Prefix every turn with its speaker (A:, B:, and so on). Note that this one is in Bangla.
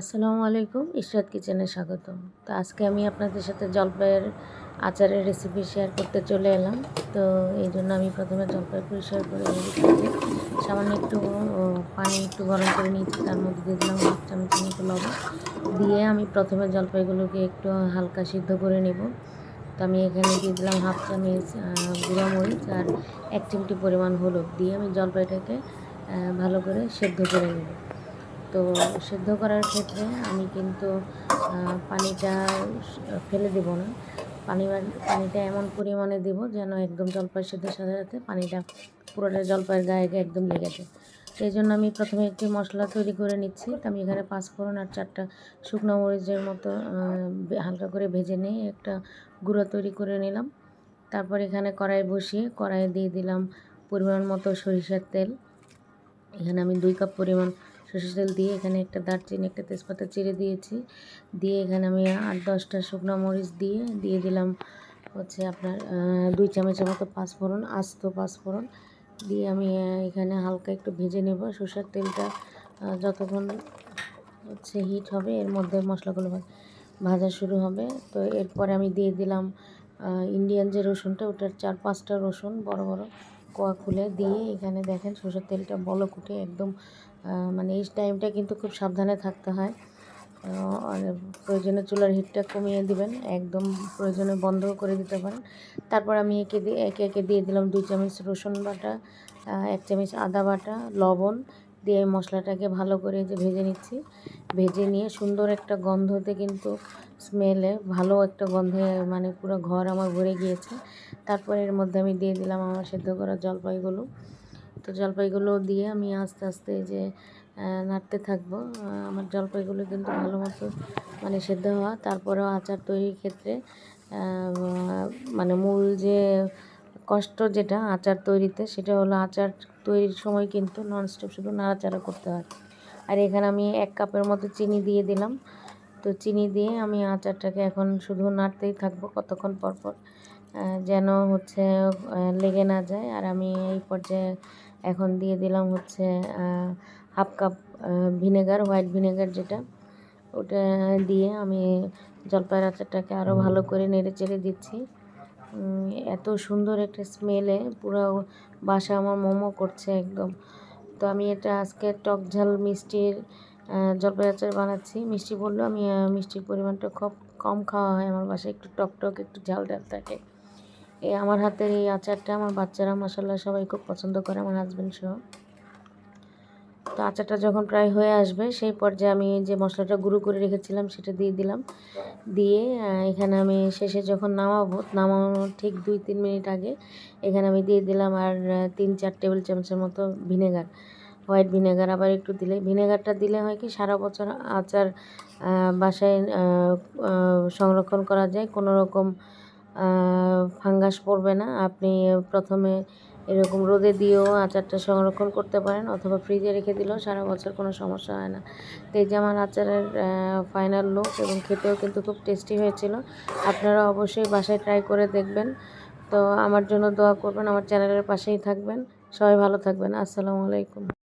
A: আসসালামু আলাইকুম, ইশরাত কিচেনে স্বাগত তো আজকে আমি আপনাদের সাথে জলপাইয়ের আচারের রেসিপি শেয়ার করতে চলে এলাম। তো এই জন্য আমি প্রথমে জলপাই পরিষ্কার করে সামান্য একটু পানি একটু গরম করে নিয়েছি, তার মধ্যে দিয়ে দিলাম হাফ চামচ মতো লবণ। দিয়ে আমি প্রথমে জলপাইগুলোকে একটু হালকা সিদ্ধ করে নেব। তো আমি এখানে দিয়ে দিলাম হাফ চামচ গুঁড়া মরিচ আর এক চিমটি পরিমাণ হলুদ। দিয়ে আমি জলপাইটাকে ভালো করে সেদ্ধ করে নেব। তো সেদ্ধ করার ক্ষেত্রে আমি কিন্তু পানিটা ফেলে দেব না। পানি পানিটা এমন পরিমাণে দেব যেন একদম জলপাই সেদ্ধর সাথে সাথে পানিটা পুরোটা জলপাইয়ের গায়ে গায়ে একদম লেগে যায়। সেই জন্য আমি প্রথমে একটি মশলা তৈরি করে নিচ্ছি। তো আমি এখানে পাঁচ ফোড়ন আর চারটা শুকনো মরিচের মতো হালকা করে ভেজে নিয়ে একটা গুঁড়ো তৈরি করে নিলাম। তারপর এখানে কড়াই বসিয়ে কড়াইয়ে দিয়ে দিলাম পরিমাণ মতো সরিষার তেল। এখানে আমি দুই কাপ পরিমাণ সরষের তেল দিয়ে এখানে একটা দারচিনি, একটা তেজপাতা চিড়ে দিয়েছি। দিয়ে এখানে আমি আট দশটা শুকনো মরিচ দিয়ে দিয়ে দিলাম হচ্ছে আপনার দুই চামচের মতো পাঁচফোড়ন, আস্ত পাঁচফোড়ন। দিয়ে আমি এখানে হালকা একটু ভেজে নেব। সরষের তেলটা যতক্ষণ হচ্ছে হিট হবে, এর মধ্যে মশলাগুলো ভাজা শুরু হবে। তো এরপরে আমি দিয়ে দিলাম ইন্ডিয়ান যে রসুনটা, ওটার চার পাঁচটা রসুন বড় বড় কোয়া খুলে দিয়ে এখানে দেখেন সরষের তেলটা বলক উঠে একদম মানে এই টাইমটা কিন্তু খুব সাবধানে থাকতে হয়। প্রয়োজনে চুলার হিটটা কমিয়ে দিবেন, একদম প্রয়োজনে বন্ধ করে দিতে পারেন। তারপর আমি একে দিয়ে, একে একে দিয়ে দিলাম দুই চামচ রসুন বাটা এক চামচ আদা বাটা, লবণ দিয়ে মশলাটাকে ভালো করে যে ভেজে নিচ্ছি। ভেজে নিয়ে সুন্দর একটা গন্ধতে কিন্তু স্মেলে ভালো একটা গন্ধে মানে পুরো ঘর আমার ভরে গিয়েছে। তারপরে এর মধ্যে আমি দিয়ে দিলাম আমার সেদ্ধ করা জলপাইগুলো। তো জলপাইগুলো দিয়ে আমি আস্তে আস্তে যে নাড়তে থাকব। আমার জলপাইগুলো কিন্তু ভালো মতো মানে সেদ্ধ হওয়া। তারপরেও আচার তৈরির ক্ষেত্রে মানে মূল যে কষ্ট যেটা আচার তৈরিতে, সেটা হলো আচার তৈরির সময় কিন্তু ননস্টপ শুধু নাড়াচাড়া করতে হয়। আর এখানে আমি এক কাপের মতো চিনি দিয়ে দিলাম। তো চিনি দিয়ে আমি আচারটাকে এখন শুধু নাড়তেই থাকব কতক্ষণ পর পর যেন হচ্ছে লেগে না যায়। আর আমি এই পর্যায়ে এখন দিয়ে দিলাম হচ্ছে half cup vinegar white vinegar যেটা ওটা দিয়ে আমি জলপাইয়ের আচারটাকে আরও ভালো করে নেড়ে চেড়ে দিচ্ছি। এত সুন্দর একটা স্মেলে পুরো বাসা আমার মোমো করছে একদম। তো আমি এটা আজকে টক ঝাল মিষ্টির জলপাই আচার বানাচ্ছি। মিষ্টি বললেও আমি মিষ্টির পরিমাণটা খুব কম খাওয়া হয় আমার বাসায় একটু টক টক একটু ঝাল ঝাল থাকে। এই আমার হাতের এই আচারটা আমার বাচ্চারা মশাল্লা সবাই খুব পছন্দ করে, আমার হাজব্যান্ড সহ। তো আচারটা যখন প্রায় হয়ে আসবে, সেই পর্যায়ে আমি যে মশলাটা গুঁড়ো করে রেখেছিলাম, সেটা দিয়ে দিলাম। দিয়ে এখানে আমি শেষে যখন নামাবো, নামানোর ঠিক দুই তিন মিনিট আগে, এখানে আমি দিয়ে দিলাম আর তিন চার টেবিল চামচের মতো ভিনেগার, হোয়াইট ভিনেগার। আবার একটু দিলে, ভিনেগারটা দিলে হয় কি, সারা বছর আচার বাসায় সংরক্ষণ করা যায়। কোনো রকম ফাঙ্গাস পড়বে না। আপনি প্রথমে এরকম রোদে দিয়েও আচারটা সংরক্ষণ করতে পারেন অথবা ফ্রিজে রেখে দিলেও সারা বছর কোনো সমস্যা হয় না। তো এই যে আমার আচারের ফাইনাল লুক এবং খেতেও কিন্তু খুব টেস্টি হয়েছিল। আপনারা অবশ্যই বাসায় ট্রাই করে দেখবেন। তো আমার জন্য দোয়া করবেন, আমার চ্যানেলের পাশেই থাকবেন। সবাই ভালো থাকবেন। আসসালামু আলাইকুম।